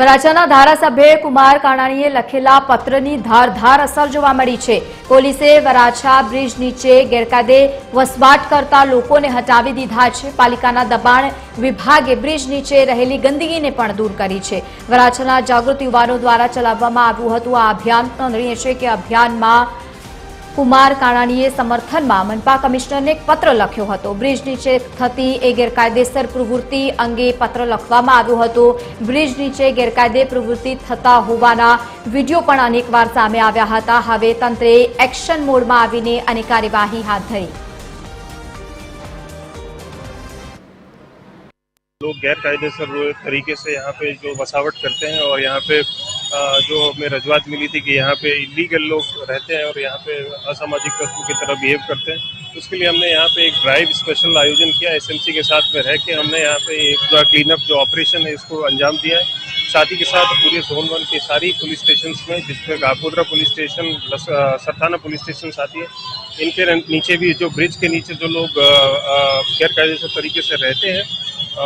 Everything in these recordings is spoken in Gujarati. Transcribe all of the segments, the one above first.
વરાછાના ધારાસભ્ય કુમાર કાણાણીએ લખેલા પત્રની ધારધાર અસર જોવા મળી છે. પોલીસે વરાછા બ્રિજ નીચે ગેરકાયદે વસવાટ કરતા લોકોને હટાવી દીધા છે. પાલિકાના દબાણ વિભાગે બ્રિજ નીચે રહેલી ગંદકીને પણ દૂર કરી છે. વરાછાના જાગૃત યુવાનો દ્વારા ચલાવવામાં આવ્યું હતું આ અભિયાન. નોંધનીય છે કે અભિયાનમાં કુમાર કાણાણીએ સમર્થનમાં મનપા કમિશનરને એક પત્ર લખ્યો હતો બ્રિજ નીચે થતી એ ગેરકાયદેસર પ્રવૃત્તિ અંગે પત્ર લખવામાં આવ્યો હતો બ્રિજ નીચે ગેરકાયદે પ્રવૃત્તિ થતા હોવાના વિડીયો પણ અનેકવાર સામે આવ્યા હતા હવે તંત્રે એક્શન મોડમાં આવીને અને કાર્યવાહી હાથ ધરી लोग गैर कायदेसर तरीके से यहाँ पे जो बसावट करते हैं और यहाँ पे अ, जो हमें रजूआत मिली थी कि यहाँ पे इलीगल लोग रहते हैं और यहाँ पे असामाजिक तत्व की तरह बिहेव करते हैं उसके लिए हमने यहाँ पे एक ड्राइव स्पेशल आयोजन किया एसएमसी के साथ में रह के हमने यहाँ पे एक पूरा क्लीन अप जो ऑपरेशन है इसको अंजाम दिया है। साथ ही के साथ पूरे जोन वन के सारी पुलिस स्टेशन में जिसमें Gapodra police station Sarthana police station आती है इनके नीचे भी जो ब्रिज के नीचे जो लोग गैर कायदेसर तरीके से रहते हैं अ,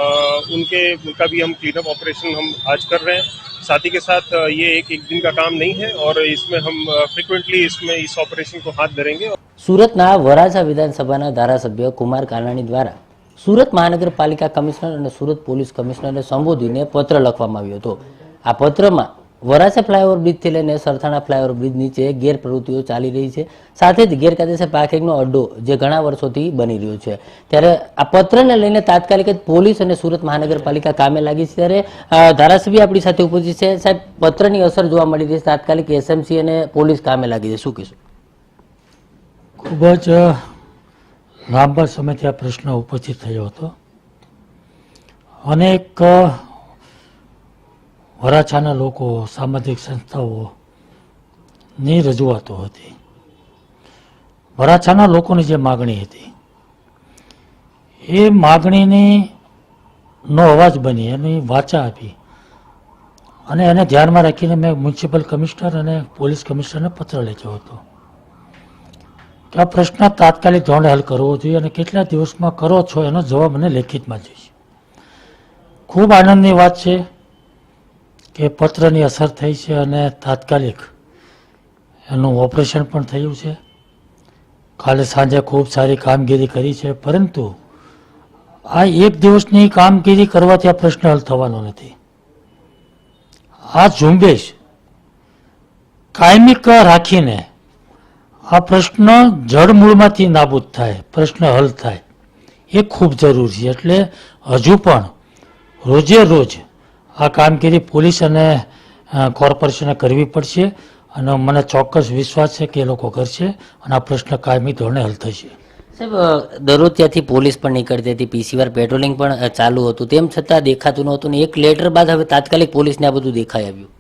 उनके उनका भी हम क्लीनअप ऑपरेशन हम आज कर रहे हैं। साथ ही के साथ अ, ये एक एक दिन का काम नहीं है और इसमें हम फ्रिक्वेंटली इसमें इस ऑपरेशन को हाथ धरेंगे સુરતના વરાછા વિધાનસભાના ધારાસભ્ય કુમાર કાનાણી દ્વારા સુરત મહાનગરપાલિકા કમિશનર અને સુરત પોલીસ કમિશનરને સંબોધીને પત્ર લખવામાં આવ્યો હતો આ પત્રમાં વરાછા ફ્લાયઓવર બ્રિજથી લઈને સરથાણા ફ્લાયઓવર બ્રિજ નીચે ગેરપ્રવૃત્તિઓ ચાલી રહી છે. સાથે જ ગેરકાયદેસર પાર્કિંગનો અડ્ડો જે ઘણા વર્ષોથી બની રહ્યો છે. ત્યારે આ પત્રને લઈને તાત્કાલિક જ પોલીસ અને સુરત મહાનગરપાલિકા કામે લાગી છે. ત્યારે ધારાસભ્ય આપણી સાથે ઉપસ્થિત છે. સાહેબ, પત્રની અસર જોવા મળી રહી છે. તાત્કાલિક એસએમસી અને પોલીસ કામે લાગી છે. શું કહેશું? ખૂબ જ લાંબા સમયથી આ પ્રશ્ન ઉપસ્થિત થયો હતો. અનેક વરાછાના લોકો સામાજિક સંસ્થાઓની રજૂઆતો હતી. વરાછાના લોકોની જે માગણી હતી, એ માગણીની નો અવાજ બની, એની વાચા આપી અને એને ધ્યાનમાં રાખીને મેં મ્યુનિસિપલ કમિશનર અને પોલીસ કમિશનરને પત્ર લખ્યો હતો કે આ પ્રશ્ન તાત્કાલિક ધોરણે હલ કરવો જોઈએ અને કેટલા દિવસમાં કરો છો એનો જવાબ મને લેખિતમાં જોઈએ ખૂબ આનંદની વાત છે. કે પત્રની અસર થઈ છે અને તાત્કાલિક એનું ઓપરેશન પણ થયું છે. કાલે સાંજે ખૂબ સારી કામગીરી કરી છે, પરંતુ આ એક દિવસની કામગીરી કરવાથી આ પ્રશ્ન હલ થવાનો નથી. આ ઝુંબેશ કાયમિક રાખીને આ પ્રશ્ન જળમૂળમાંથી નાબૂદ થાય, પ્રશ્ન હલ થાય એ ખૂબ જરૂરી છે. એટલે હજુ પણ રોજે રોજ આ કામગીરી પોલીસ અને કોર્પોરેશને કરવી પડશે અને મને ચોક્કસ વિશ્વાસ છે કે એ લોકો કરશે અને આ પ્રશ્ન કાયમી ધોરણે હલ થશે. સાહેબ દરરોજ ત્યાંથી પોલીસ પણ નીકળતી હતી પીસીવાર પેટ્રોલિંગ પણ ચાલુ હતું. તેમ છતાં દેખાતું નહોતું ને એક લેટર બાદ હવે તાત્કાલિક પોલીસને આ બધું દેખાઈ આવ્યું.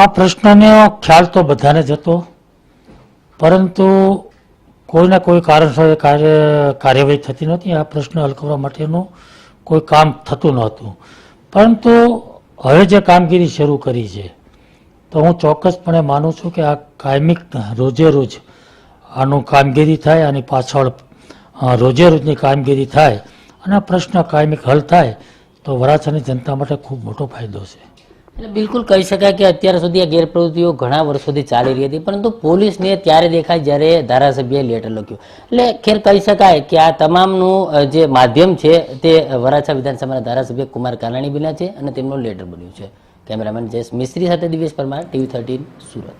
આ પ્રશ્નનો ખ્યાલ તો બધાને જ હતો પરંતુ કોઈને કોઈ કારણસર કાર્ય કાર્યવાહી થતી નહોતી. આ પ્રશ્ન હલ કરવા માટેનું કોઈ કામ થતું નહોતું. પરંતુ હવે જે કામગીરી શરૂ કરી છે, તો હું ચોક્કસપણે માનું છું કે આ કાયમિક રોજે રોજ આનું કામગીરી થાય આની પાછળ રોજે રોજની કામગીરી થાય અને આ પ્રશ્ન કાયમિક હલ થાય, તો વરાછાની જનતા માટે ખૂબ મોટો ફાયદો છે. એટલે બિલકુલ કહી શકાય કે અત્યાર સુધી આ ગેરપ્રવૃત્તિઓ ઘણા વર્ષોથી ચાલી રહી હતી, પરંતુ પોલીસને ત્યારે દેખાય જ્યારે ધારાસભ્યએ લેટર લખ્યું. એટલે ખેર કહી શકાય કે આ તમામનું જે માધ્યમ છે તે વરાછા વિધાનસભાના ધારાસભ્ય કુમાર કાનાણી બિના છે અને તેમનો લેટર બન્યું છે. કેમેરામેન જયેશ મિસ્ત્રી સાથે દિવેશ પરમાર, ટીવી થર્ટીન સુરત.